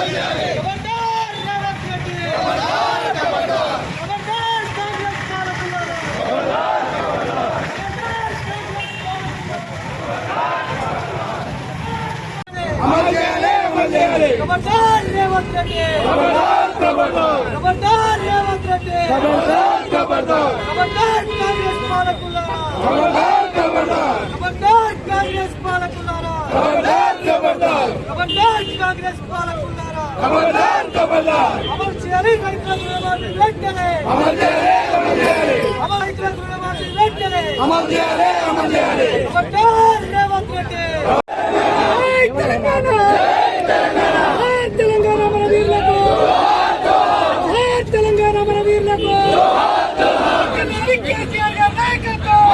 ఖబర్దార్ రేవంత్ రెడ్డి ఖబర్దార్ కాంగ్రెస్ పాలకులారా? అమలు చేయాలి అమలు చేయాలి ఖబర్దార్ రేవంత్ రెడ్డి ఖబర్దార్ ఖబర్దార్ ఖబర్దార్ రేవంత్ రెడ్డి ఖబర్దార్ ఖబర్దార్ ఖబర్దార్ కాంగ్రెస్ పాలకులారా? ఖబర్దార్ ఖబర్దార్ అమలు చేయాలి రుణమాఫీ వెంటనే. అమలు చేయాలి అమలు చేయాలి. వెంటనే. అమలు చేయాలి అమలు చేయాలి. ఖబర్దార్ రేవంత్ రెడ్డి జై తెలంగాణ! జై తెలంగాణ మన వీరులకు! జై తెలంగాణ మన వీరులకు వర్ధిల్లాలి కేసీఆర్ గారి నాయకత్వం.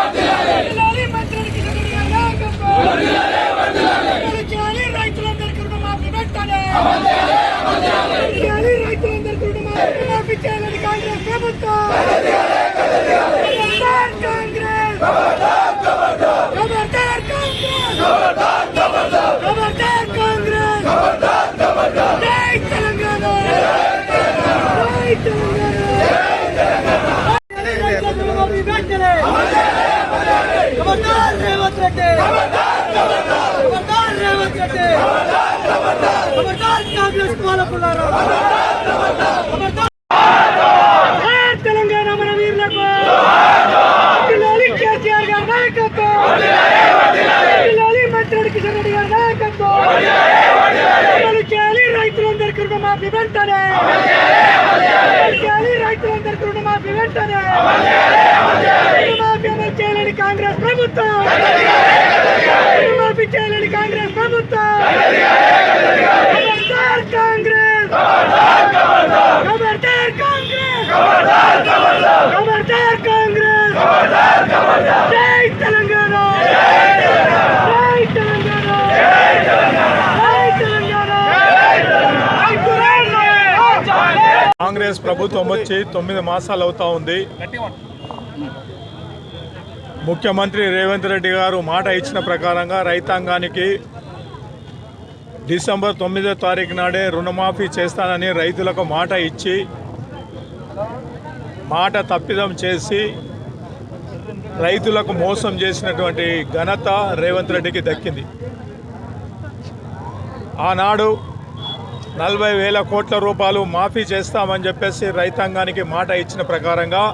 వర్ధిల్లాలి మంత్రి కిషన్ రెడ్డి గారి నాయకత్వం. అమలు చేయాలి రైతులందరికీ రుణమాఫీ వెంటనే. చేయాలి రైతులందరికీ రుణమాఫీ రుణమాఫీ చేయాలని కాంగ్రెస్ ప్రభుత్వం ఖబర్దార్ కాంగ్రెస్ ఖబర్దార్ కాంగ్రెస్ ఖబర్దార్ కాంగ్రెస్ జై తెలంగాణ తెలంగాణ మన వీరులకు కేసీఆర్ గారి నాయకత్వం మంత్రి కిషన్ రెడ్డి గారి నాయకత్వం చేయాలి రైతులందరికీ రుణమాఫీ వెంటనే చేయాలి రైతులందరికీ రుణమాఫీ వెంటనే రుణమాఫీ అమలు చేయాలని కాంగ్రెస్ ప్రభుత్వం రుణమాఫీ చేయాలని కాంగ్రెస్ ప్రభుత్వం కాంగ్రెస్ కాంగ్రెస్ ప్రభుత్వం వచ్చి తొమ్మిది మాసాలు అవుతా ఉంది. ముఖ్యమంత్రి రేవంత్ రెడ్డి గారు మాట ఇచ్చిన ప్రకారంగా రైతాంగానికి డిసెంబర్ తొమ్మిదో తారీఖు నాడే రుణమాఫీ చేస్తానని రైతులకు మాట ఇచ్చి మాట తప్పిదం చేసి రైతులకు మోసం చేసినటువంటి ఘనత రేవంత్ రెడ్డికి దక్కింది. ఆనాడు నలభై వేల కోట్ల రూపాయలు మాఫీ చేస్తామని చెప్పేసి రైతాంగానికి మాట ఇచ్చిన ప్రకారంగా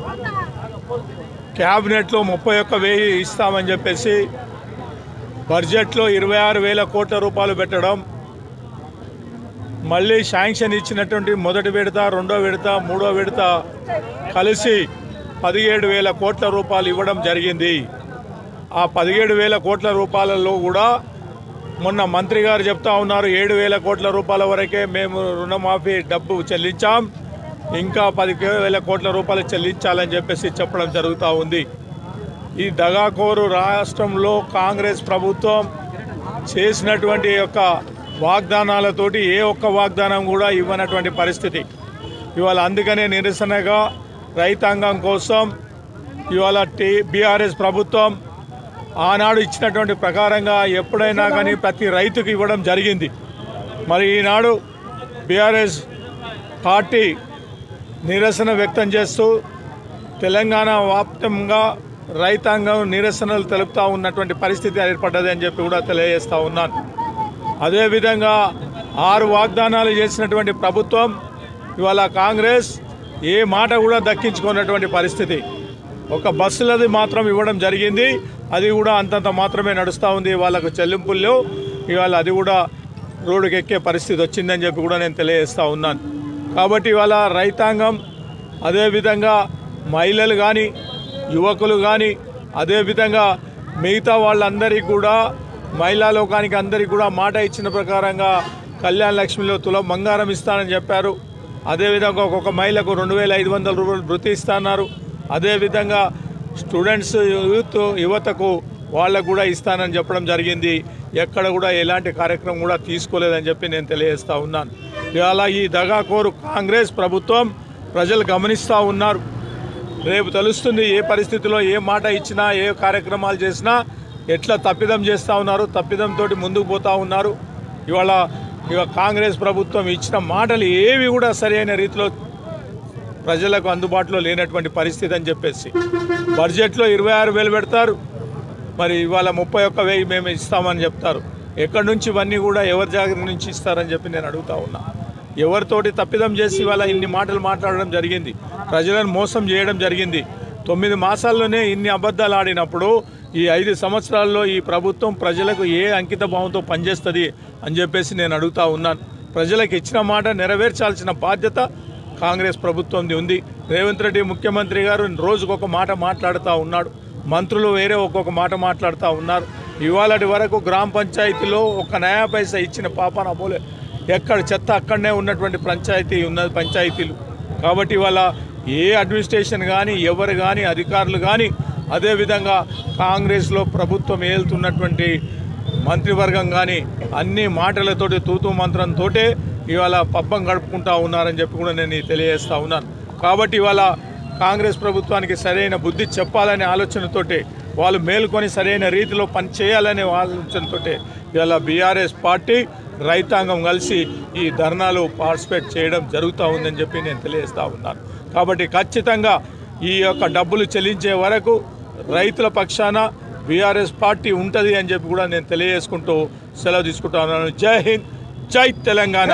క్యాబినెట్లో ముప్పై ఒక్క వెయ్యి ఇస్తామని చెప్పేసి బడ్జెట్లో ఇరవై ఆరు వేల కోట్ల రూపాయలు పెట్టడం మళ్ళీ శాంక్షన్ ఇచ్చినటువంటి మొదటి విడత రెండో విడత మూడో విడత కలిసి పదిహేడు వేల కోట్ల రూపాయలు ఇవ్వడం జరిగింది. ఆ పదిహేడు వేల కోట్ల రూపాయలలో కూడా మొన్న మంత్రి గారు చెప్తా ఉన్నారు ఏడు వేల కోట్ల రూపాయల వరకే మేము రుణమాఫీ డబ్బు చెల్లించాం ఇంకా పది వేల కోట్ల రూపాయలు చెల్లించాలని చెప్పేసి చెప్పడం జరుగుతూ ఉంది. ఈ దగాకోరు రాష్ట్రంలో కాంగ్రెస్ ప్రభుత్వం చేసినటువంటి యొక్క వాగ్దానాలతోటి ఏ ఒక్క వాగ్దానం కూడా ఇవ్వనటువంటి పరిస్థితి. ఇవాళ అందుకనే నిరసనగా రైతాంగం కోసం ఇవాళ టీ బీఆర్ఎస్ ప్రభుత్వం ఆనాడు ఇచ్చినటువంటి ప్రకారంగా ఎప్పుడైనా కానీ ప్రతి రైతుకు ఇవ్వడం జరిగింది. మరి ఈనాడు బీఆర్ఎస్ పార్టీ నిరసన వ్యక్తం చేస్తూ తెలంగాణ వ్యాప్తంగా రైతాంగం నిరసనలు తెలుపుతూ ఉన్నటువంటి పరిస్థితి ఏర్పడ్డది అని చెప్పి కూడా తెలియజేస్తూ ఉన్నాను. అదేవిధంగా ఆరు వాగ్దానాలు చేసినటువంటి ప్రభుత్వం ఇవాళ కాంగ్రెస్ ఏ మాట కూడా దక్కించుకున్నటువంటి పరిస్థితి. ఒక బస్సులది మాత్రం ఇవ్వడం జరిగింది అది కూడా అంతంత మాత్రమే నడుస్తూ ఉంది వాళ్ళకు చెల్లింపుల్లో. ఇవాళ అది కూడా రోడ్డుకి ఎక్కే పరిస్థితి వచ్చిందని చెప్పి కూడా నేను తెలియజేస్తూ ఉన్నాను. కాబట్టి ఇవాళ రైతాంగం అదేవిధంగా మహిళలు కానీ యువకులు కానీ అదేవిధంగా మిగతా వాళ్ళందరికీ కూడా మహిళా లోకానికి అందరికీ కూడా మాట ఇచ్చిన ప్రకారంగా కళ్యాణ లక్ష్మిలో తులం బంగారం ఇస్తానని చెప్పారు. అదేవిధంగా ఒక్కొక్క మహిళకు రెండు వేల ఐదు వందల రూపాయలు వృత్తి ఇస్తున్నారు. అదేవిధంగా స్టూడెంట్స్ యూత్ యువతకు వాళ్ళకు కూడా ఇస్తానని చెప్పడం జరిగింది. ఎక్కడ కూడా ఎలాంటి కార్యక్రమం కూడా తీసుకోలేదని చెప్పి నేను తెలియజేస్తూ ఉన్నాను. ఇవాళ ఈ దగాకోరు కాంగ్రెస్ ప్రభుత్వం ప్రజలు గమనిస్తూ ఉన్నారు. రేపు తెలుస్తుంది ఏ పరిస్థితిలో ఏ మాట ఇచ్చినా ఏ కార్యక్రమాలు చేసినా ఎట్లా తప్పిదం చేస్తూ ఉన్నారు తప్పిదంతో ముందుకు పోతూ ఉన్నారు. ఇవాళ ఇక కాంగ్రెస్ ప్రభుత్వం ఇచ్చిన మాటలు ఏవి కూడా సరైన రీతిలో ప్రజలకు అందుబాటులో లేనటువంటి పరిస్థితి అని చెప్పేసి. బడ్జెట్లో ఇరవై ఆరు వేలు పెడతారు. మరి ఇవాళ ముప్పై ఒక్క వెయ్యి మేము ఇస్తామని చెప్తారు. ఎక్కడి నుంచి ఇవన్నీ కూడా ఎవరి జాగ్రత్త నుంచి ఇస్తారని చెప్పి నేను అడుగుతా ఉన్నా. ఎవరితోటి తప్పిదం చేసి ఇవాళ ఇన్ని మాటలు మాట్లాడడం జరిగింది. ప్రజలను మోసం చేయడం జరిగింది. తొమ్మిది మాసాల్లోనే ఇన్ని అబద్ధాలు ఆడినప్పుడు ఈ ఐదు సంవత్సరాల్లో ఈ ప్రభుత్వం ప్రజలకు ఏ అంకిత భావంతో పనిచేస్తుంది అని చెప్పేసి నేను అడుగుతా ఉన్నాను. ప్రజలకు ఇచ్చిన మాట నెరవేర్చాల్సిన బాధ్యత కాంగ్రెస్ ప్రభుత్వంది ఉంది. రేవంత్ రెడ్డి ముఖ్యమంత్రి గారు రోజుకొక మాట మాట్లాడుతూ ఉన్నాడు. మంత్రులు వేరే ఒక్కొక్క మాట మాట్లాడుతూ ఉన్నారు. ఇవాళటి వరకు గ్రామ పంచాయతీలో ఒక నయా పైసా ఇచ్చిన పాపాన పోలే. ఎక్కడ చెత్త అక్కడనే ఉన్నటువంటి పంచాయతీ ఉన్నది పంచాయతీలు. కాబట్టి ఇవాళ ఏ అడ్మినిస్ట్రేషన్ కానీ ఎవరు కానీ అధికారులు కానీ అదేవిధంగా కాంగ్రెస్లో ప్రభుత్వం ఏలుతున్నటువంటి మంత్రివర్గం కానీ అన్ని మాటలతోటి తూతూ మంత్రంతో ఇవాళ పబ్బం గడుపుకుంటా ఉన్నారని చెప్పి కూడా నేను తెలియజేస్తూ ఉన్నాను. కాబట్టి ఇవాళ కాంగ్రెస్ ప్రభుత్వానికి సరైన బుద్ధి చెప్పాలనే ఆలోచనతోటి వాళ్ళు మేల్కొని సరైన రీతిలో పని చేయాలనే ఆలోచనతోటి ఇవాళ బీఆర్ఎస్ పార్టీ రైతాంగం కలిసి ఈ ధర్నాలు పార్టిసిపేట్ చేయడం జరుగుతూ ఉందని చెప్పి నేను తెలియజేస్తూ ఉన్నాను. కాబట్టి ఖచ్చితంగా ఈ యొక్క డబ్బులు చెల్లించే వరకు రైతుల పక్షాన బీఆర్ఎస్ పార్టీ ఉంటుంది అని చెప్పి కూడా నేను తెలియజేసుకుంటూ సెలవు తీసుకుంటా ఉన్నాను జై హింద్ జై తెలంగాణ.